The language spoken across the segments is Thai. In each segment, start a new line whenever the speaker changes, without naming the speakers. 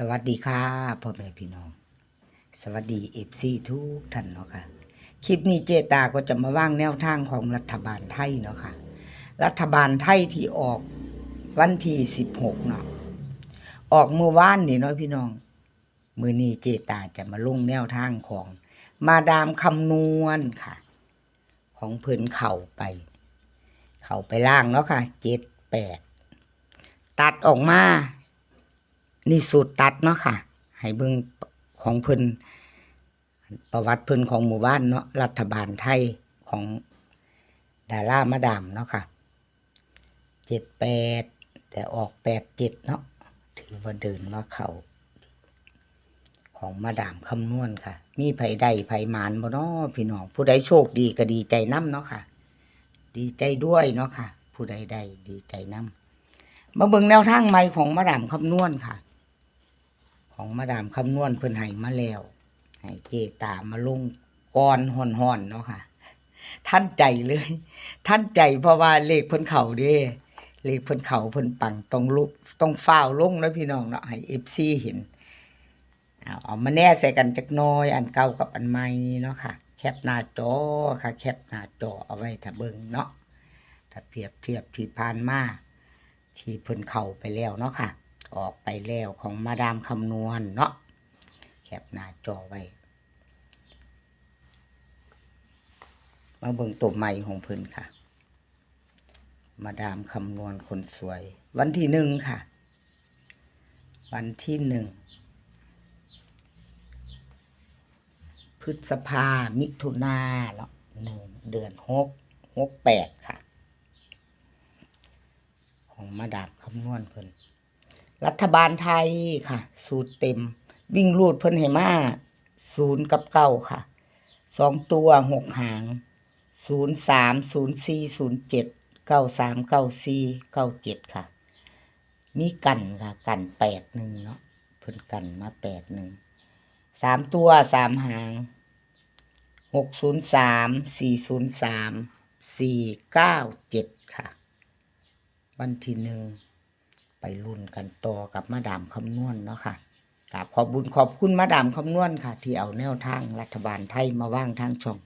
สวัสดีค่ะพ่อแม่พี่น้อง สวัสดีเอฟซีทุกท่านเนาะค่ะ คลิปนี้เจตาก็จะมาว่างแนวทางของรัฐบาลไทยเนาะค่ะ รัฐบาลไทยที่ออกวันที่สิบหกเนาะ ออกเมื่อวานนี่เนาะพี่น้อง มือนี้เจตาจะมาลงแนวทางของมาดามคำนวณค่ะ ของเพิ่นเข่าไป เข่าไปล่างเนาะค่ะเจ็ดแปดตัดออกมา นี่สูตรตัดเนาะค่ะ ให้เบิ่งของเพิ่นประวัติเพิ่นของหมู่บ้านเนาะรัฐบาลไทยของดารามาดามเนาะค่ะเจ็ดแปดแต่ออกแปดเจ็ดเนาะถือว่าเดินมาเขาของมาดามคำนวณค่ะ มีไผใดไผมานบ่เนาะพี่น้องผู้ใดโชคดีก็ดีใจน้ำเนาะค่ะ ดีใจด้วยเนาะค่ะ ผู้ใดใดดีใจน้ำมาเบิ่งแนวทางใหม่ของมาดามคำนวณค่ะ ของมาดามคำนวณเพิ่นให้มาแล้วให้เจตามาลงก่อนห่อนๆเนาะค่ะ ท่านใจเลย ท่านใจเพราะว่าเลขเพิ่นเข่าเด้เลขเพิ่นเข่าเพิ่นปังต้องลุกต้องฟ้าวลงแล้วพี่น้องเนาะให้ FC เห็นเอาเอามาแน่ใส่กันจักน้อย อันเก่ากับอันใหม่เนาะค่ะ แคปหน้าจอค่ะ แคปหน้าจอเอาไว้ถ้าเบิ่งเนาะถ้าเปรียบเทียบที่ผ่านมาที่เพิ่นเข่าไปแล้วเนาะค่ะ ออกไปแล้วของมาดามคำนวณเนาะแคปหน้าจอไว้มาเบิ่งตัวใหม่ของเพิ่นค่ะ มาดามคำนวณคนสวย วันที่หนึ่งค่ะ วันที่หนึ่งพฤษภา มิถุนาเนาะหนึ่งเดือนหกหกแปดค่ะ ของมาดามคำนวณเพิ่น รัฐบาลไทยค่ะ สูตรเต็ม วิ่งรูดเพิ่นให้มาศูนย์กับเก้าค่ะสองตัวหกหางศูนย์สามศูนย์สี่ศูนย์เจ็ดเก้าสามเก้าสี่เก้าเจ็ดค่ะ มีกันค่ะ กันแปดหนึ่งเนาะเพิ่นกันมาแปดหนึ่งสามตัวสามหางหกศูนย์สามสี่ศูนย์สามสี่เก้าเจ็ดค่ะ วันที่หนึ่ง ไปรุ่นกันต่อกับมาดามคำนวณเนาะค่ะกราบขอบบุญขอบคุณมาดามคำนวณค่ะ ที่เอาแนวทางรัฐบาลไทยมาว่างทางช่อง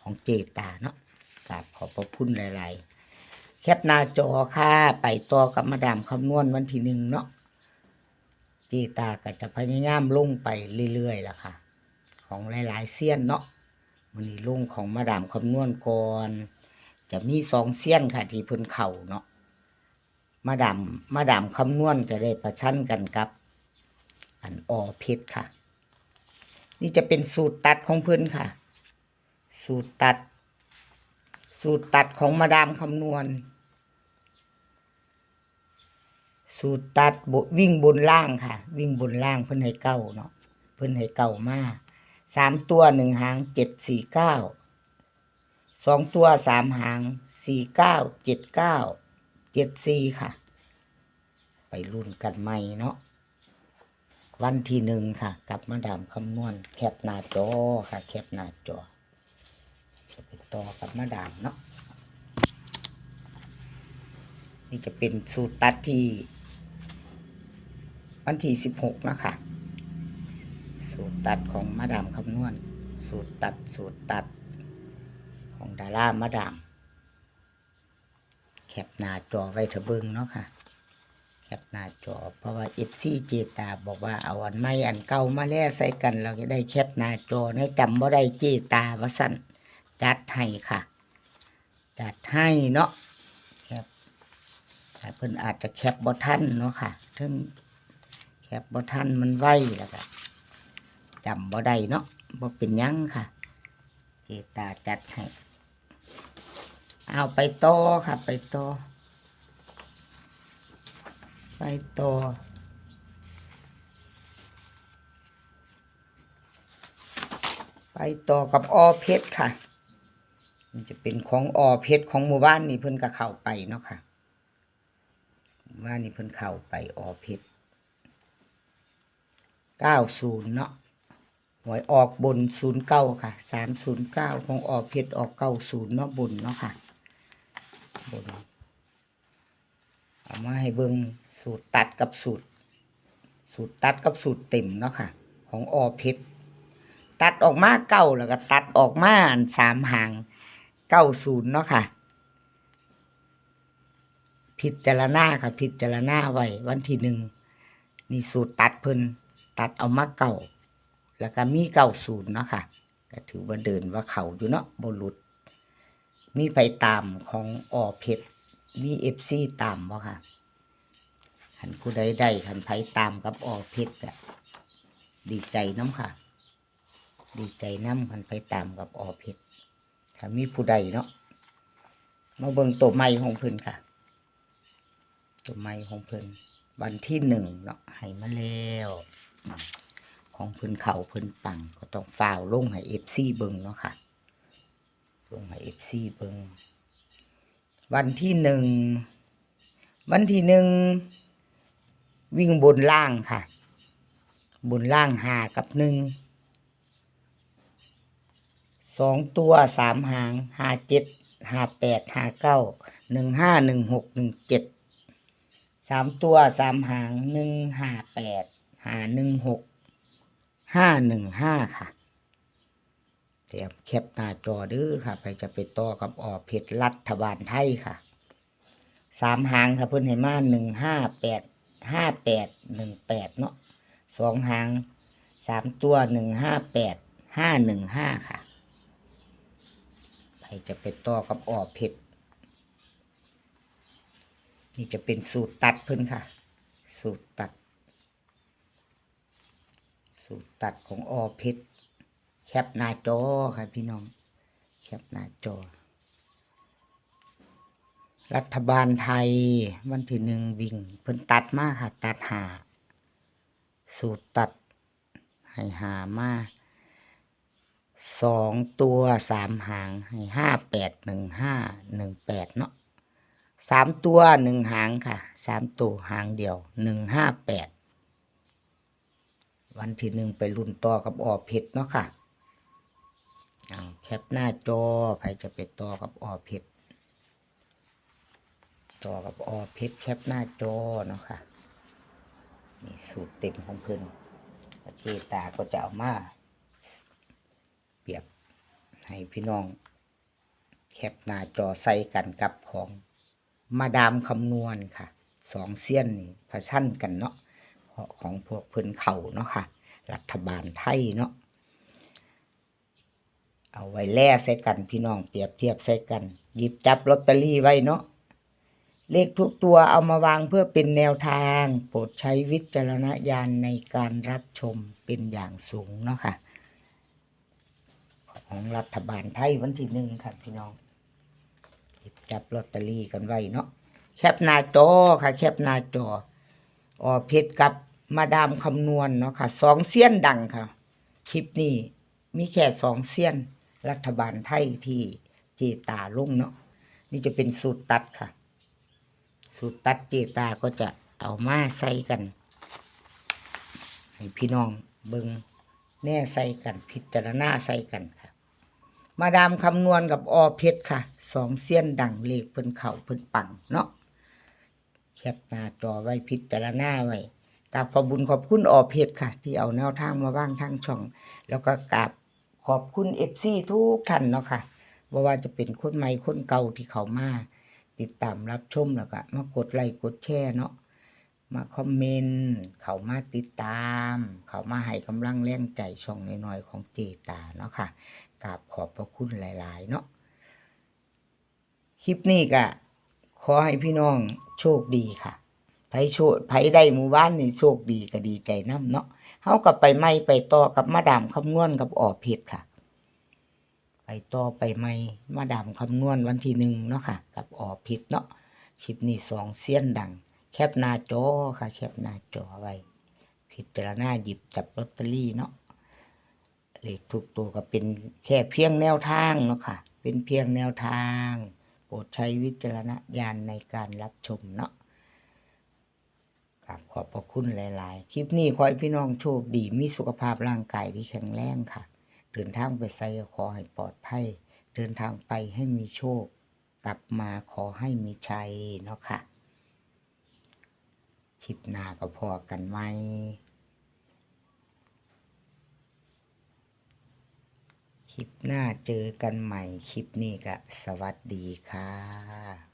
ของเจตาเนาะกราบขอบพระคุณหลายๆ แคปหน้าจอค่ะ ไปต่อกับมาดามคำนวณวันที่หนึ่งเนาะเจตาก็จะพยายามลงไปเรื่อยๆล่ะค่ะ ของหลายๆเสี้ยนเนาะมันนี้ลงของมาดามคำนวณก่อน จะมีสองเสี้ยนค่ะ ที่เพิ่นเข่าเนาะ มาดามมาดามคำนวณจะได้ประชันกันกับ อันออเพชรค่ะ นี่จะเป็นสูตรตัดของเพื่อนค่ะ สูตรตัด สูตรตัดของมาดามคำนวณ สูตรตัดบวิ่งบนล่างค่ะ วิ่งบนล่างเพื่อนให้เก้าเนาะเพื่อนให้เก้ามาสามตัวหนึ่งหางเจ็ดสี่เก้าสองตัวสามหางสี่เก้าเจ็ดเก้า เจ็ดสี่ค่ะ ไปรุ่นกันใหม่เนาะวันที่หนึ่งค่ะกับมาดามคำนวณแคปหน้าจอค่ะ แคปหน้าจอจะไปต่อกับมาดามเนาะนี่จะเป็นสูตรตัดที่วันที่สิบหกนะคะ สูตรตัดของมาดามคำนวณ สูตรตัดสูตรตัดของดารามาดาม แคปหน้าจอไว้เถอะเบิ่งเนาะค่ะ แคปหน้าจอ เพราะว่า FC เจตาบอกว่าเอาอันใหม่อันเก่ามาแล่ใส่กัน เราจะได้แคปหน้าจอให้จำบ่ได้เจตาว่าสั่นจัดให้ค่ะ จัดให้เนาะแคปแต่เพิ่นอาจจะแคปบ่ทันเนาะค่ะถึงแคปบ่ทันมันไวแล้วก็จำบ่ได้เนาะบ่เป็นยังค่ะ เจตาจัดให้ เอาไปต่อค่ะ ไปต่อไปต่อไปต่อกับอเพชรค่ะ มันจะเป็นของอเพชรของหมู่บ้านนี่เพิ่นก็เข้าไปเนาะค่ะหมู่บ้านนี่เพิ่นเข้าไปอเพชรเก้าศูนย์เนาะหวยออกบนศูนย์เก้าค่ะสามศูนย์เก้าของอเพชรออกเก้าศูนย์เนาะบนเนาะค่ะ บนเอามาให้เบิ่งสูตรตัดกับสูตร สูตรตัดกับสูตรเต็มเนาะค่ะ ของอเพชรตัดออกมาเก้าแล้วก็ตัดออกมาอันสามหางเก้าศูนย์เนาะค่ะ พิจารณาค่ะ พิจารณาไว้วันที่หนึ่งนี่สูตรตัดเพิ่นตัดเอามาเก่า แล้วก็มีเก้าศูนย์เนาะค่ะก็ถือว่าเดินว่าเขาอยู่เนาะบนหลุด มีไปตามของออเพชรมีเอฟซีตามบ่ค่ะขันผู้ใดได้ขันไผตามกับออเพชรก็ดีใจน้ำค่ะ ดีใจน้ำขันไปตามกับออเพชรถ้ามีผู้ใดเนาะมาเบิ่งตัวไม้ของเพิ่นค่ะ ตัวไม้ของเพิ่นวันที่หนึ่งเนาะให้มาแล้วของเพิ่นเขาเพิ่นปังก็ต้องฝ่าวลงให้เอฟซีเบิ่งเนาะค่ะ ลงให้เอฟซีเบิ่งวันที่หนึ่งวันที่หนึ่งวิ่งบนล่างค่ะ บนล่างหากับหนึ่งสองตัวสามหางหาเจ็ดหาแปดหาเก้าหนึ่งห้าหนึ่งหกหนึ่งเจ็ดสามตัวสามหางหนึ่งหาแปดหาหนึ่งหกห้าหนึ่งห้าค่ะ เตรียมแคปหน้าจอเด้อค่ะ ไปจะไปต่อกับออเพชรรัฐบาลไทยค่ะสามหางค่ะเพิ่นให้มาหนึ่งห้าแปดห้าแปดหนึ่งแปดเนาะสองหางสามตัวหนึ่งห้าแปดห้าหนึ่งห้าค่ะไปจะไปต่อกับออเพชรนี่จะเป็นสูตรตัดเพิ่นค่ะ สูตรตัด สูตรตัดของออเพชร แคปหน้าจอค่ะพี่น้อง แคปหน้าจอ รัฐบาลไทยวันที่หนึ่งวิ่งเพิ่นตัดมาค่ะตัดหา สูตรตัด ให้หามาสองตัวสามหางให้ห้าแปดหนึ่งห้าหนึ่งแปดเนาะสามตัวหนึ่งหางค่ะสามตัวหางเดียวหนึ่งห้าแปดวันที่หนึ่งไปรุ่นต่อกับออเพชรเนาะค่ะ เอาแคปหน้าจอใครจะไปต่อกับออเพชรต่อกับออเพชรแคปหน้าจอเนาะค่ะนี่สูตรเต็มของเพิ่อนแล้วเจตาก็จะเอามา เปรียบให้พี่น้อง แคปหน้าจอใส่กันกับของมาดามคำนวณค่ะสองเสี้ยนนี่พะชั่นกันเนาะของพวกเพิ่อนเข่าเนาะค่ะ รัฐบาลไทยเนาะ เอาไว้แล่ใส่กันพี่น้องเปรียบเทียบใส่กัน หยิบจับลอตเตอรี่ไว้เนาะเลขทุกตัวเอามาวางเพื่อเป็นแนวทาง โปรดใช้วิจารณญาณในการรับชมเป็นอย่างสูงเนาะค่ะ ของรัฐบาลไทยวันที่หนึ่งค่ะพี่น้องหยิบจับลอตเตอรี่กันไว้เนาะแคปหน้าจอค่ะ แคปหน้าจอออเพชรกับมาดามคำนวณเนาะค่ะสองเสี้ยนดังค่ะ คลิปนี้มีแค่สองเสี้ยน รัฐบาลไทยที่เจตาลงเนาะนี่จะเป็นสูตรตัดค่ะ สูตรตัดเจตาก็จะเอามาใส่กัน ให้พี่น้องเบิงแน่ใส่กัน พิจารณาใส่กันค่ะ มาดามคำนวณกับอเพชรค่ะสองเสี้ยนดังเลขเพิ่นเข่าเพิ่นปังเนาะแคปหน้าจอไว้พิจารณาไว้กราบขอบุญขอบคุณอเพชรค่ะ ที่เอาแนวทางมาว่างทางช่อง แล้วก็กราบ ขอบคุณเอฟซีทุกท่านเนาะค่ะบ่ว่าจะเป็นคนใหม่คนเก่าที่เขามาติดตามรับชมแล้วก็มากดไลค์กดแชร์เนาะมาคอมเมนต์เขามาติดตาม เขามาให้กำลังแรงใจช่องน้อยๆของเจตาเนาะค่ะกราบขอบพระคุณหลาย ๆ เนาะคลิปนี้ก็ขอให้พี่น้องโชคดีค่ะ ไผโชคไผได้หมู่บ้านนี่โชคดีก็ดีใจน้ำเนาะเฮากับไปไม่ไปต่อกับมาดามคำนวณกับออเพชรค่ะ ไปต่อไปไม่มาดามคำนวณวันที่หนึ่งเนาะค่ะ กับออเพชรเนาะคลิปนี้สองเสี้ยนดัง แคปหน้าจอค่ะ แคปหน้าจอไว้พิจารณาหยิบจับลอตเตอรี่เนาะเลขทุกตัวก็เป็นแค่เพียงแนวทางเนาะค่ะ เป็นเพียงแนวทาง โปรดใช้วิจารณญาณในการรับชมเนาะ กราบขอบพระคุณหลาย ๆ คลิปนี้ขอให้พี่น้องโชคดี มีสุขภาพร่างกายที่แข็งแรงค่ะ เดินทางไปไซขอให้ปลอดภัย เดินทางไปให้มีโชค กลับมาขอให้มีชัยเนาะค่ะคลิปหน้าก็พอกันไหมคลิปหน้าเจอกันใหม่ คลิปนี้ก็สวัสดีค่ะ